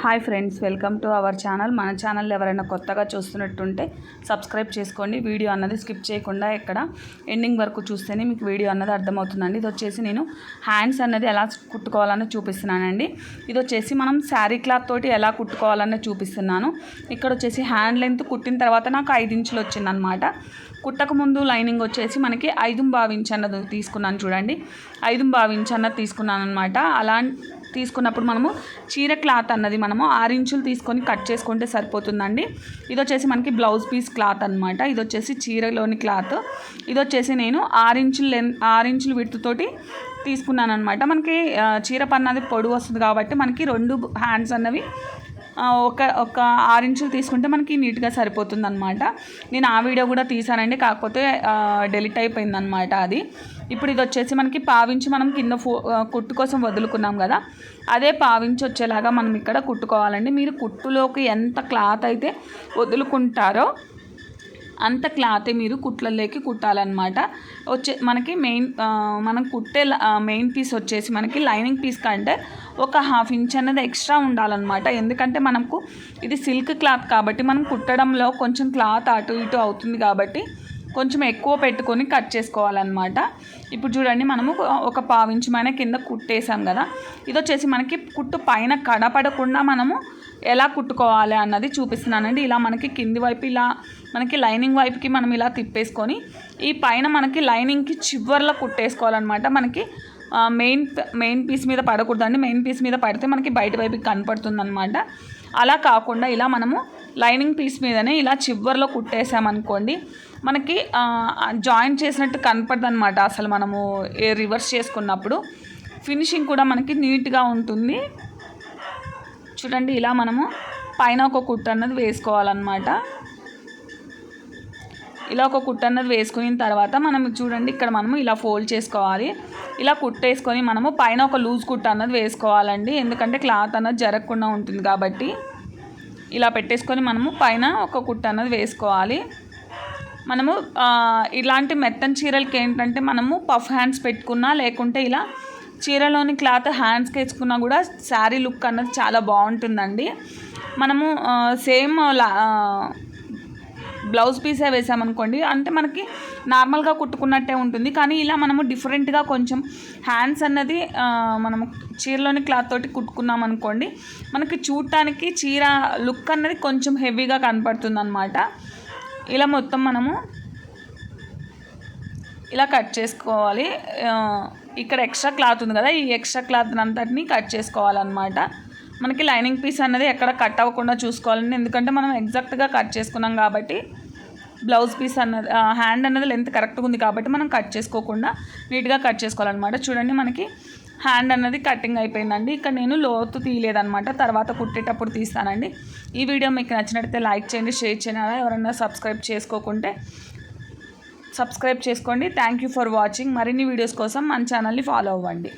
Hi friends welcome to our channel. మన channel ఎవరైనా కొత్తగా చూస్తున్నట్టుంటే సబ్స్క్రైబ్ చేసుకోండి. వీడియో అన్నది స్కిప్ చేయకుండా ఇక్కడ ఎండింగ్ వరకు చూస్తేనే మీకు వీడియో అన్నది అర్థమవుతుందండి. ఇది వచ్చేసి నేను హ్యాండ్స్ అన్నది ఎలా కుట్టుకోవాలని చూపిస్తున్నానండి. ఇది వచ్చేసి మనం శారీ క్లాత్ తోటి ఎలా కుట్టుకోవాలని చూపిస్తున్నాను. ఇక్కడ వచ్చేసి హ్యాండ్ లెంత్ కుట్టిన తర్వాత నాకు ఐదు ఇంచులు వచ్చిందనమాట కుట్టక ముందు లైనింగ్ వచ్చేసి మనకి ఐదు బావించి అన్నది తీసుకున్నాను చూడండి. ఐదు బావించి అన్నది తీసుకున్నాను అనమాట అలా తీసుకున్నప్పుడు మనము చీర క్లాత్ అన్నది మనము ఆరు ఇంచులు తీసుకొని కట్ చేసుకుంటే సరిపోతుందండి. ఇది వచ్చేసి మనకి బ్లౌజ్ పీస్ క్లాత్ అనమాట ఇది వచ్చేసి చీరలోని క్లాత్. ఇది వచ్చేసి నేను ఆరు ఇంచులు లెన్ ఆరు ఇంచులు విడుతుతోటి తీసుకున్నాను అనమాట మనకి చీర చీర పన్నది పొడుగు వస్తుంది కాబట్టి మనకి రెండు హ్యాండ్స్ అన్నవి ఒక ఒక ఆరు ఇంచులు తీసుకుంటే మనకి నీట్గా సరిపోతుంది అనమాట నేను ఆ వీడియో కూడా తీసానండి కాకపోతే డెలిట్ అయిపోయింది అనమాట అది. ఇప్పుడు ఇది వచ్చేసి మనకి పావించి మనం కింద ఫో కుట్టు కోసం వదులుకున్నాం కదా అదే పావించి వచ్చేలాగా మనం ఇక్కడ కుట్టుకోవాలండి. మీరు కుట్టులోకి ఎంత క్లాత్ అయితే వదులుకుంటారో అంత క్లాతే మీరు కుట్లలోకి కుట్టాలన్నమాట. వచ్చే మనకి మెయిన్ మనం కుట్టే మెయిన్ పీస్ వచ్చేసి మనకి లైనింగ్ పీస్ కంటే ఒక హాఫ్ ఇంచ్ అనేది ఎక్స్ట్రా ఉండాలన్నమాట. ఎందుకంటే మనకు ఇది సిల్క్ క్లాత్ కాబట్టి మనం కుట్టడంలో కొంచెం క్లాత్ అటు ఇటు అవుతుంది కాబట్టి కొంచెం ఎక్కువ పెట్టుకొని కట్ చేసుకోవాలన్నమాట. ఇప్పుడు చూడండి మనము ఒక పావించి మన కింద కుట్టేసాం కదా. ఇది వచ్చేసి మనకి కుట్టు పైన కడపడకుండా మనము ఎలా కుట్టుకోవాలి అన్నది చూపిస్తున్నానండి. ఇలా మనకి కింది వైపు ఇలా మనకి లైనింగ్ వైపుకి మనం ఇలా తిప్పేసుకొని ఈ పైన మనకి లైనింగ్కి చివర్లో కుట్టేసుకోవాలన్నమాట. మనకి మెయిన్ మెయిన్ పీస్ మీద పడకూడదండి. మెయిన్ పీస్ మీద పడితే మనకి బయట వైపుకి కనపడుతుంది అనమాట అలా కాకుండా ఇలా మనము లైనింగ్ పీస్ మీదనే ఇలా చివర్లో కుట్టేసామనుకోండి మనకి జాయిన్ చేసినట్టు కనపడదు అనమాట అసలు మనము ఏ రివర్స్ చేసుకున్నప్పుడు. ఫినిషింగ్ కూడా మనకి నీట్గా ఉంటుంది. చూడండి ఇలా మనము పైన ఒక కుట్టు అన్నది వేసుకోవాలన్నమాట. ఇలా ఒక కుట్టు అన్నది వేసుకున్న తర్వాత మనం చూడండి ఇక్కడ మనము ఇలా ఫోల్డ్ చేసుకోవాలి. ఇలా కుట్టేసుకొని మనము పైన ఒక లూజ్ కుట్ అన్నది వేసుకోవాలండి. ఎందుకంటే క్లాత్ అన్నది జరగకుండా ఉంటుంది కాబట్టి ఇలా పెట్టేసుకొని మనము పైన ఒక కుట్ట అన్నది వేసుకోవాలి. మనము ఇలాంటి మెత్తని చీరలకి ఏంటంటే మనము పఫ్ హ్యాండ్స్ పెట్టుకున్నా లేకుంటే ఇలా చీరలోని క్లాత్ హ్యాండ్స్కి వేసుకున్నా కూడా శారీ లుక్ అన్నది చాలా బాగుంటుందండి. మనము సేమ్ బ్లౌజ్ పీసే వేసామనుకోండి అంటే మనకి నార్మల్గా కుట్టుకున్నట్టే ఉంటుంది. కానీ ఇలా మనము డిఫరెంట్గా కొంచెం హ్యాండ్స్ అన్నది మనము చీరలోని క్లాత్ తోటి కుట్టుకున్నాం అనుకోండి మనకి చూడటానికి చీర లుక్ అన్నది కొంచెం హెవీగా కనపడుతుంది అనమాట ఇలా మొత్తం మనము ఇలా కట్ చేసుకోవాలి. ఇక్కడ ఎక్స్ట్రా క్లాత్ ఉంది కదా ఈ ఎక్స్ట్రా క్లాత్ అంతటిని కట్ చేసుకోవాలన్నమాట. మనకి లైనింగ్ పీస్ అనేది ఎక్కడ కట్ అవ్వకుండా చూసుకోవాలండి ఎందుకంటే మనం ఎగ్జాక్ట్గా కట్ చేసుకున్నాం కాబట్టి బ్లౌజ్ పీస్ అన్నది హ్యాండ్ అన్నది లెంత్ కరెక్ట్గా ఉంది కాబట్టి మనం కట్ చేసుకోకుండా నీట్గా కట్ చేసుకోవాలన్నమాట. చూడండి మనకి హ్యాండ్ అన్నది కటింగ్ అయిపోయిందండి. ఇక్కడ నేను లోతు తీయలేదనమాట తర్వాత కుట్టేటప్పుడు తీస్తానండి. ఈ వీడియో మీకు నచ్చినట్లయితే లైక్ చేయండి షేర్ చేయండి అలా ఎవరైనా సబ్స్క్రైబ్ చేసుకోకుంటే సబ్స్క్రైబ్ చేసుకోండి. Thank you for watching. మరిన్ని వీడియోస్ కోసం మన ఛానల్ని ఫాలో అవ్వండి.